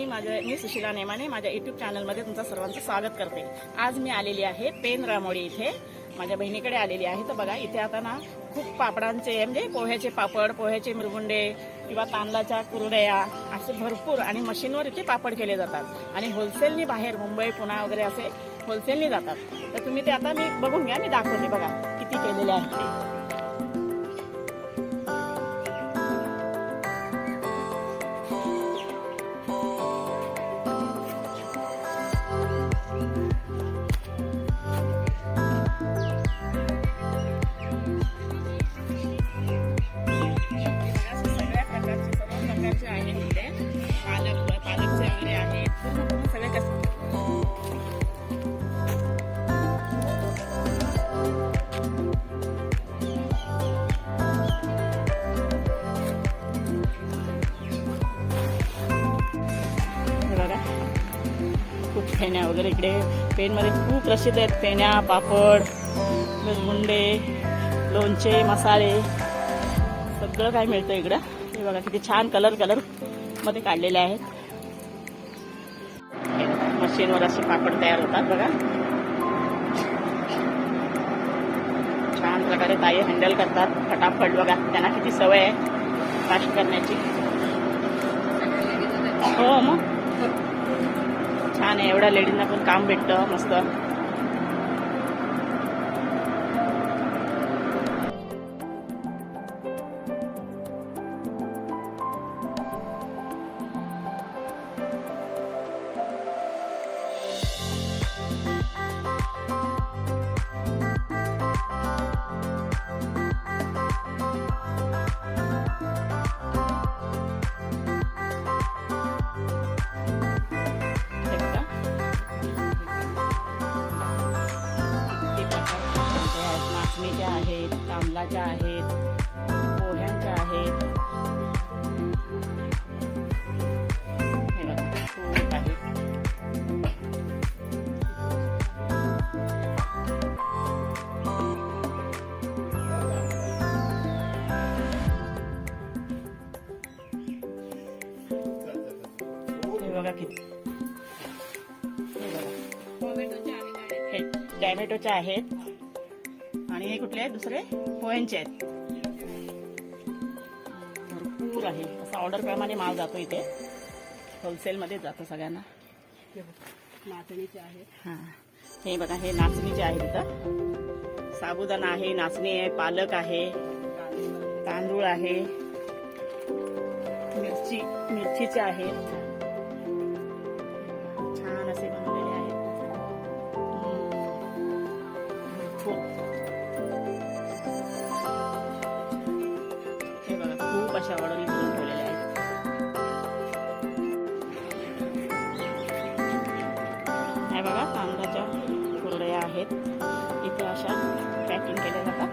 मी माझ्या मी सुशिला नेमाने माझ्या युट्यूब चॅनलमध्ये तुमचं सर्वांचं स्वागत करते. आज मी आलेली आहे पेन रामोडी इथे. माझ्या बहिणीकडे आलेली आहे. तर बघा इथे आता ना खूप पापडांचे म्हणजे पोह्याचे पापड पोह्याचे मृगुंडे किंवा तांदळाच्या कुरड्या असे भरपूर आणि मशीनवर इथे पापड केले जातात. आणि होलसेलनी बाहेर मुंबई पुणा वगैरे असे होलसेलनी जातात. तर तुम्ही ते आता मी बघून घ्या मी दाखवते बघा किती केलेले आहेत खूप फेण्या वगैरे इकडे. पेनमध्ये खूप प्रसिद्ध आहेत फेण्या पापड मुंडे लोणचे मसाले. सगळं काय मिळतं इकडं. हे बघा किती छान कलर कलरमध्ये काढलेले आहेत. मशीनवर असे पापड तयार होतात बघा. छान प्रकारे ताई हँडल करतात. फटाफट बघा त्यांना किती सवय आहे. फास्ट करण्याची. हो मग. छान आहे. एवढ्या लेडीजना पण काम भेटतं मस्त. नाचणीच्या आहेत तांदळाच्या आहेत पोह्यांच्या आहेत. हे बघा, खूप आहेत. हे बघा किती. हे बघा. आहेत. आहेत दुसरे? पोह्यांचे आहेत भरपूर आहे. असं ऑर्डर प्रमाणे माल जातो इथे. होलसेलमध्ये जातो सगळ्यांना. नाचणीचे आहेत हां. हे बघा हे नाचणीचे आहेत इथं. साबुदाणा आहे नाचणी आहे पालक आहे. तांदूळ आहे. मिरची मिरचीचे आहेत छान असे बनवलेले अशा ऑर्डर करून ठेवलेल्या आहेत. हे बघा तांदळाच्या कुरड्या आहेत. इथे अशा पॅकिंग केल्या जातात.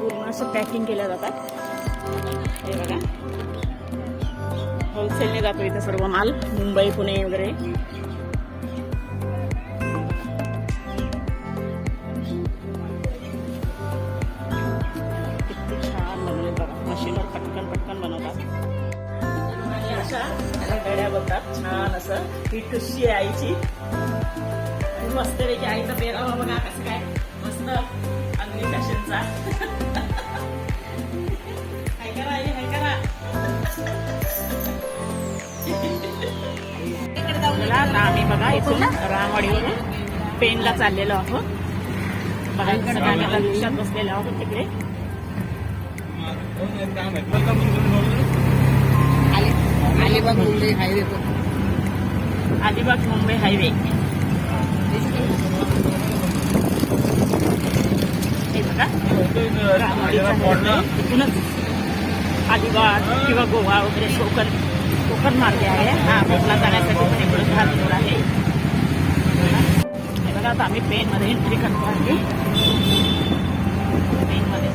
पूर्ण असं पॅकिंग केल्या जातात. हे बघा. होलसेलने जातो इथे सर्व माल. मुंबई पुणे वगैरे. अशा त्याला गड्या बघतात. छान असं. ही ठुशी आहे आईची. आणि मस्तपैकी आईचा पेरावा बघा कसं काय. मस्त. अगदी फॅशनचा. हाय करा आई हाय करा. आता आम्ही बघा इथून रामवाडीवरून पेनला चाललेलो आहोत. बघा इकडे आम्ही रिक्षात बसलेलो आहोत तिकडे. अलिबाग मुंबई हायवे पण. अलिबाग मुंबई हायवे हे बघा. इथूनच अलिबाग किंवा गोवा वगैरे कोकण कोकण मार्गे आहे. हा कोकणात जाण्यासाठी पण इकडून हा रोड आहे. हे बघा आता आम्ही पेनमध्ये एंट्री करतो आहे पेनमध्ये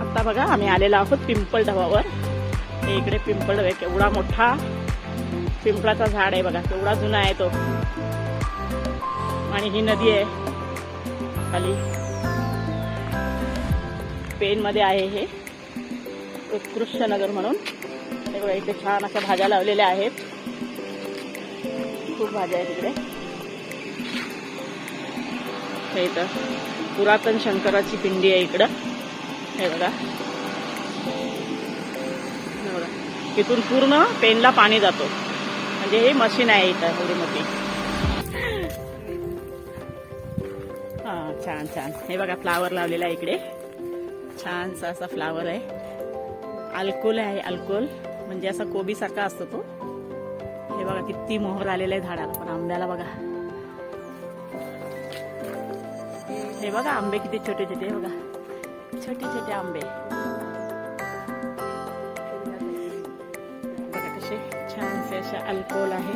आता बघा आम्ही आलेलो आहोत पिंपळ ढवावर. इकडे पिंपळ केवढा मोठा पिंपळाचा झाड आहे बघा केवढा जुना आहे तो. आणि ही नदी आहे. खाली. पेनमध्ये आहे हे. उत्कृष्ट नगर म्हणून. हे बघा इथे छान अशा भाज्या लावलेल्या आहेत. खूप भाज्या आहेत इकडे. हे इथं पुरातन शंकराची पिंडी आहे इकडं. हे बघा. हे बघा. इथून पूर्ण पेनला पाणी जातो. म्हणजे हे मशीन आहे इथं एवढी मोठी. छान छान. हे बघा फ्लावर लावलेला आहे इकडे. छानसा असा फ्लावर आहे. अल्कोल आहे अल्कोल. म्हणजे असा कोबी सारखा असतो तो. हे बघा किती मोहर आलेला आहे झाडाला. पण आंब्याला बघा. हे बघा आंबे किती छोटे छोटे. हे बघा. छोटे छोटे आंबे. बघा कसे छानसे अशा अल्कोल आहे.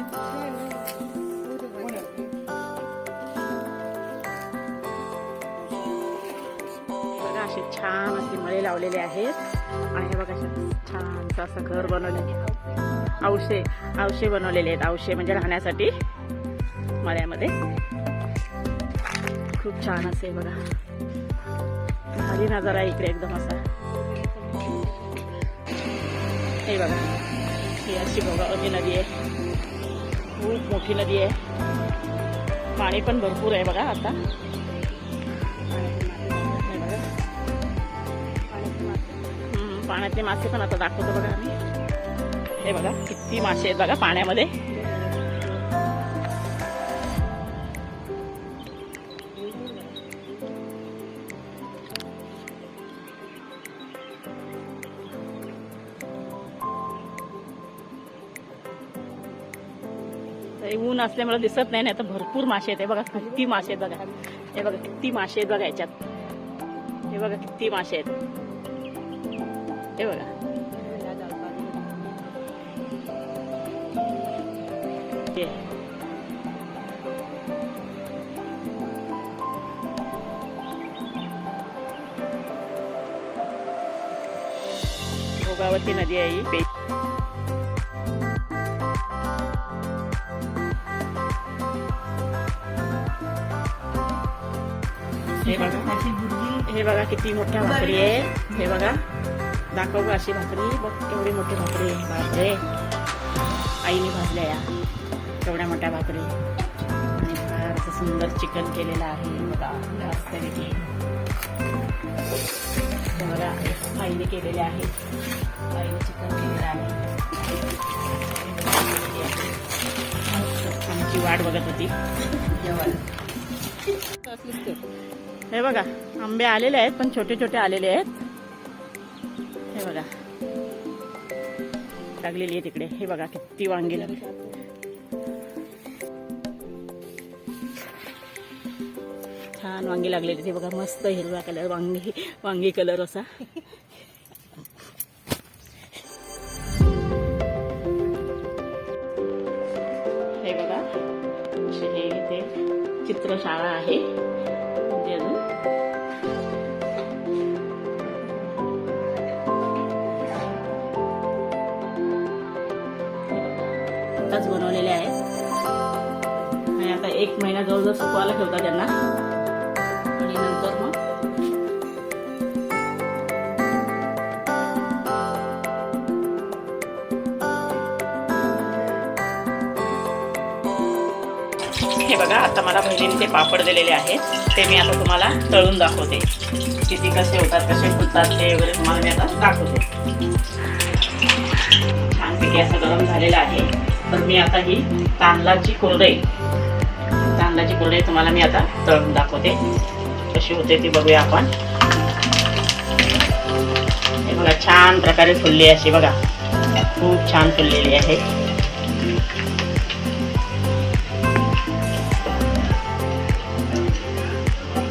असे छान असे मळे लावलेले आहेत. आणि हे बघा असे छानसं असं घर बनवले औशे औशे बनवलेले आहेत. औशे म्हणजे राहण्यासाठी मळ्यामध्ये. खूप छान असे बघा. भारी नजारा आहे इकडे एकदम असा. हे बघा. ही अशी गोगावती नदी आहे. खूप मोठी नदी आहे. पाणी पण भरपूर आहे बघा आता. पाण्यातले मासे पण आता दाखवतो बघा आम्ही. हे बघा किती मासे आहेत बघा पाण्यामध्ये. ऊन असल्यामुळे दिसत नाही नाही तर भरपूर मासे आहेत. हे बघा किती मासे आहेत बघा. हे बघा किती मासे आहेत बघा याच्यात. हे बघा किती मासे आहेत. हे बघा. हे. भोगावती नदी आहे ही. हे बघा. हे बघा किती मोठ्या भाकरी आहे. हे बघा. दाखव अशी भाकरी. बघ केवढी मोठी भाकरी बापरे. आईने भाजल्या या. केवढ्या मोठ्या भाकरी. आणि फार असं सुंदर चिकन केलेलं आहे. बघा मस्तपैकी बघा आईने केलेले आहे. आईने चिकन केलेलं आहे. आमची वाट बघत होती. हे बघा आंबे आलेले आहेत पण छोटे छोटे आलेले आहेत. हे बघा. लागलेली आहे तिकडे. हे बघा किती वांगी लागली. छान वांगी लागलेली ते बघा मस्त हिरवा कलर वांगी वांगी कलर असा. हे बघा हे इथे चित्रशाळा आहे. आता एक महिना जवळजवळ सुकवायला ठेवता त्यांना. आणि नंतर मग हे बघा आता मला बहिणीने ते पापड दिलेले आहेत ते मी आता तुम्हाला तळून दाखवते. किती कसे होतात कसे फुलतात ते वगैरे तुम्हाला मी आता दाखवते. छानपैकी असं गरम झालेलं आहे. तर मी आता ही तांदळाची कुरडई कांद्याची कुरडई तुम्हाला मी आता तळून दाखवते. कशी होते ती बघूया आपण. हे बघा छान प्रकारे फुलली अशी बघा. खूप छान फुललेली आहे.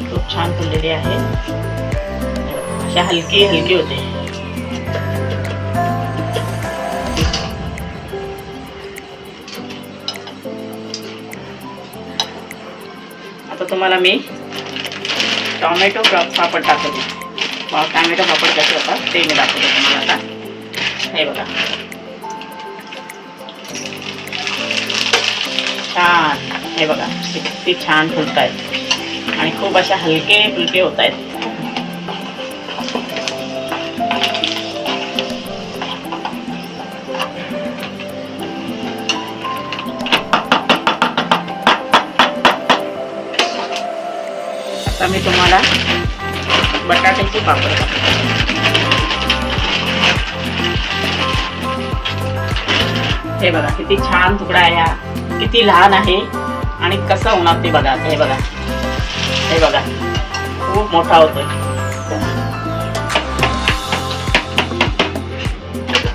खूप छान फुललेली आहे. अशा हलकी हलकी होते. तुम्हाला मी टॉमॅटो पापड टाकतो टॉमॅटो पापड कसे होतात ते मी दाखवतो तुम्हाला आता. हे बघा. छान. हे बघा किती छान फुलत आहेत आणि खूप अशा हलके फुलके होत आहेत बटाट्याची पापड. हे बघा किती छान तुकडा आहे हा. किती लहान आहे आणि कसं होणार ते बघा. हे बघा. हे बघा. खूप मोठा होतोय.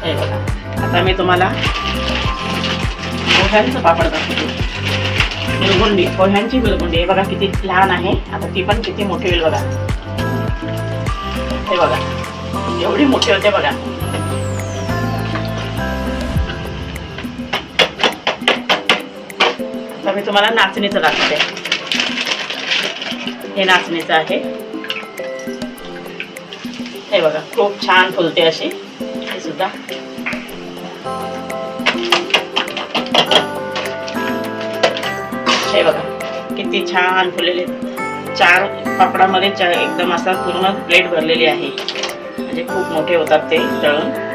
हे बघा. आता मी तुम्हाला पोह्यांचं पापड दाखवतो विलगुंडी पोह्यांची विलगुंडी हे बघा किती लहान आहे. आता ती पण किती मोठी होईल बघा. हे बघा. एवढी मोठी होते बघा. आता मी तुम्हाला नाचणीचं दाखवते. हे नाचणीचं आहे. हे बघा खूप छान फुलते अशी. हे सुद्धा. हे बघा किती छान फुलेले चार पापडामध्ये चा- एकदम असा पूर्ण प्लेट भरलेली आहे. म्हणजे खूप मोठे होतात ते तळून.